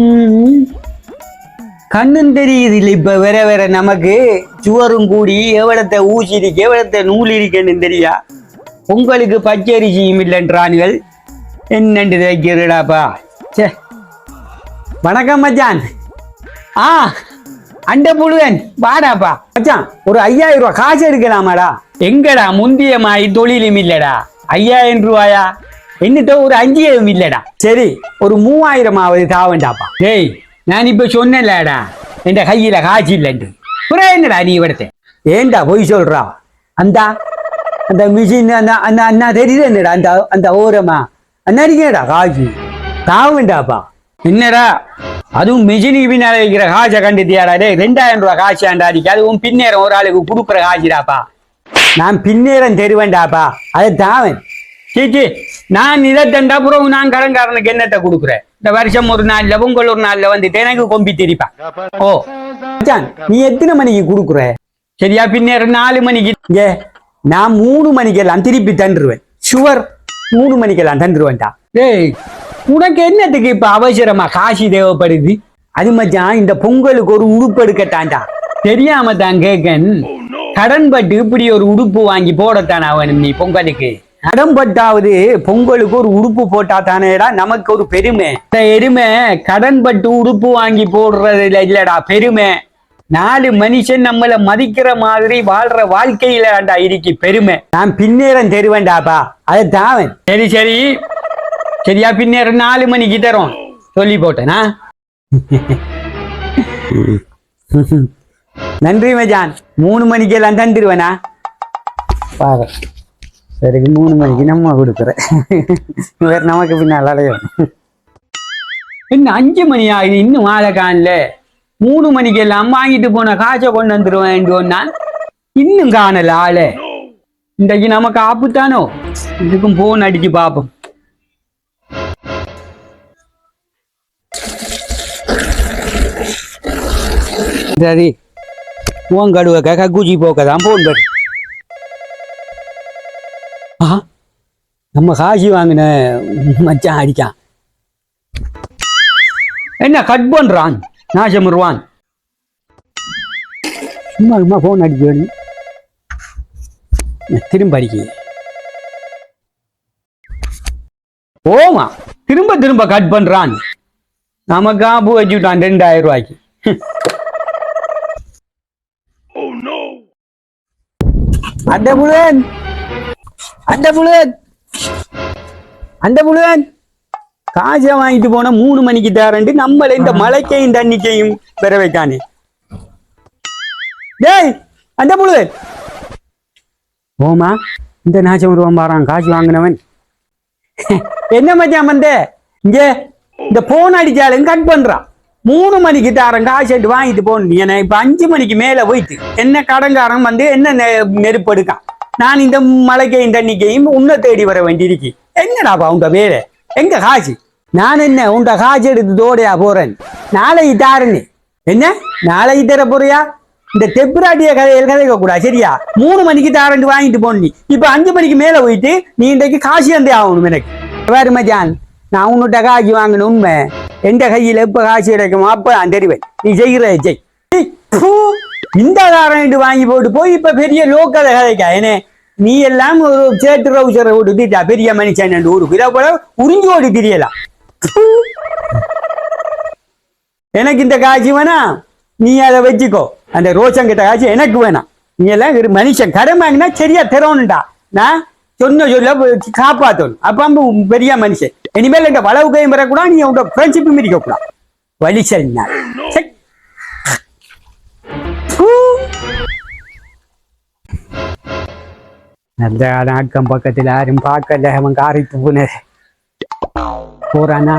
ம். கண்ணும் தெரியுது இல்லை இப்ப வேற வேற நமக்கு. சுவரும் கூடி எவ்வளத்த ஊசி இருக்கு எவ்வளத்தை நூல் இருக்குன்னு தெரியா? உங்களுக்கு பச்சரிசியும் இல்லைன்றான்கள் என்னண்டு வைக்கிறடாப்பா? சே வணக்கம் மச்சான். ஆ அண்டை புழுவன் வாடாப்பா. மச்சான் ஒரு ஐயாயிரம் ரூபா காசு எடுக்கலாமாடா? எங்கடா முந்திய மாய் தொழிலும் இல்லடா. ஐயாயிரம் ரூபாயா? என்னட்டோ ஒரு அஞ்சாயிரம் இல்லடா சரி ஒரு மூவாயிரமாவது தாவண்டாப்பா டேய் நான் இப்ப சொன்னேன்லடா என் கையில காய்ச்சி இல்லைன்ட்டு புறம் என்னடா நீ இவடத்தை ஏண்டா பொய் சொல்றா அந்த அந்த மிஷின் அந்த அந்த அண்ணா தெரியுது என்னடா அந்த அந்த ஓரமா அண்ணா இருக்கேடா காய்ச்சி தாவண்டாப்பா என்னடா அதுவும் மிஷினுக்கு பின்னால இருக்கிற காய்ச்சை கண்டுட்டியாடா டே ரெண்டாயிரம் ரூபா காய்ச்சி ஆண்டாடிக்கு அதுவும் பின்னேரம் ஒரு ஆளுக்கு கொடுக்குற காசிடாப்பா நான் பின்னேரம் தருவேன்டாப்பா அது தாவன் சீச்சி நான் இதை தண்டா நான் கடன்காரனுக்கு என்னத்தை கொடுக்குறேன் இந்த வருஷம் ஒரு நாள்ல பொங்கல் ஒரு நாள்ல வந்துட்டு எனக்கு கொம்பி திரிப்பா. ஓ மச்சான், நீ எத்தனை மணிக்கு கொடுக்குற? சரியா பின்னேரம் நாலு மணிக்கு. ஏ நான் மூணு மணிக்கெல்லாம் திருப்பி தந்துருவேன். சுவர் மூணு மணிக்கெல்லாம் தந்துருவேன்டா. டேய் உனக்கு என்னத்துக்கு இப்ப அவசரமா காசி தேவைப்படுது? அது மச்சான் இந்த பொங்கலுக்கு ஒரு உடுப்பு எடுக்கட்டான்டா. தெரியாம தான் கேக்கன். கடன் பட்டு இப்படி ஒரு உடுப்பு வாங்கி போடத்தான் அவன் நீ பொங்கலுக்கு? கடன்பட்டாவது பொங்கலுக்கு ஒரு உடுப்பு போட்டா தானேடா நமக்கு ஒரு பெருமை. இந்த எருமை கடன்பட்டு உடுப்பு வாங்கி போடுறது இல்லடா பெருமை. நாலு மனுஷன் நம்மள மதிக்கிற மாதிரி வாழ்ற வாழ்க்கையில ஆண்டா இருக்கு பெருமை. நான் பின்னேரம் தருவேன்டாப்பா அதுதான் சரி சரி. சரியா பின்னேரம் நாலு மணிக்கு தரும். சொல்லி போட்டேனா? நன்றி மஜான் மூணு மணிக்கெல்லாம் தந்துருவேனா? பாரு. சரி மூணு மணிக்கு நம்ம கொடுக்குறேன். வேற நமக்கு பின்னால் அலையும் இன்னும் அஞ்சு மணி ஆகுது இன்னும் மாலை காணல. மூணு மணிக்கு எல்லாம் வாங்கிட்டு போன காசை கொண்டு வந்துருவேன் இன்னும் காணல ஆளு. இன்றைக்கு நமக்கு ஆப்புத்தானோ இதுக்கும் போன் அடிச்சு பார்ப்போம். சரி. உன் கடுவக்க கக்குச்சி போக்க தான் போன் பரு ஆ நம்ம காசி வாங்கின மச்சான் அடிக்கான் என்ன கட் பண்றான்? நாசம் வருவான். சும்மா சும்மா போன் அடிக்க திரும்ப அடிக்க ஓமா திரும்ப திரும்ப கட் பண்றான். நமக்கு ஆப்பு வச்சுட்டான் ரெண்டாயிரம் ரூபாய்க்கு. அந்த புலன் அந்த புலன் அந்த முழுவன் காசை வாங்கிட்டு போன மூணு மணிக்கு தரேன்ட்டு நம்மள இந்த மலைக்கையும் தண்ணிக்கையும் பெற வைக்கானே. டேய் அந்த புலன் ஓமா இந்த நாச்சம் உருவம் பாறான் காசு வாங்கினவன். என்ன மச்சான் வந்த இங்க இந்த போன் அடிச்சாலும் கட் பண்றான். மூணு மணிக்கு தாரன் காசு வாங்கிட்டு போகணும். ஏன்னா இப்ப அஞ்சு மணிக்கு மேல போயிட்டு என்ன கடன்காரன் வந்து என்ன நெ- நெருப்பு எடுக்கான்? நான் இந்த மலைக்கையும் தண்ணிக்கையும் உன்னை தேடி வர வேண்டியிருக்கேன் என்னடாப்பா உங்க வேலை எங்க காசு நான் என்ன உண்ட காசு எடுத்து தோடையா போறேன்? நாளைக்கு தாருன்னு என்ன? நாளைக்கு தர போறியா? இந்த தெப்புராட்டிய கதையில் கதைக்க கூடாது சரியா? மூணு மணிக்கு தாரண்டு வாங்கிட்டு போன நீ. இப்ப அஞ்சு மணிக்கு மேல போயிட்டு நீ இன்றைக்கு காசு தந்தே ஆகணும் எனக்கு. வேறு மச்சான் நான் உன்னிட்ட காசு வாங்கணும் உண்மை. எந்த கையில எப்ப காசு கிடைக்குமோ அப்ப நான் தெரிவேன். நீ செய்கிற ஜெய் இந்த காரன் வாங்கி போட்டு போய் இப்ப பெரிய லோக்கல் கதைக்கா என்ன? நீ எல்லாம் ஒரு சேட்டு ரவுசரை விட்டு பெரிய மனுஷன் ஊருக்கு இதை போல உறிஞ்சு ஓடி திரியலாம் எனக்கு இந்த காட்சி வேணாம் நீ அதை வச்சுக்கோ. அந்த ரோஷன் கிட்ட காட்சி எனக்கு வேணாம். நீ எல்லாம் ஒரு மனுஷன். கடன் வாங்கினா சரியா தரணும்டா நான் சொன்ன சொல்ல காப்பாற்றணும் அப்போ பெரிய மனுஷன். இனிமேல் இந்த வளவு கையும் பெறக்கூடாது நீ உங்க ஃப்ரெண்ட்ஷிப்பும் இருக்க கூடாது வழி நான் அந்த அக்கம் பக்கத்தில் யாரும் பார்க்கல அவன் காரித்து போன போறானா?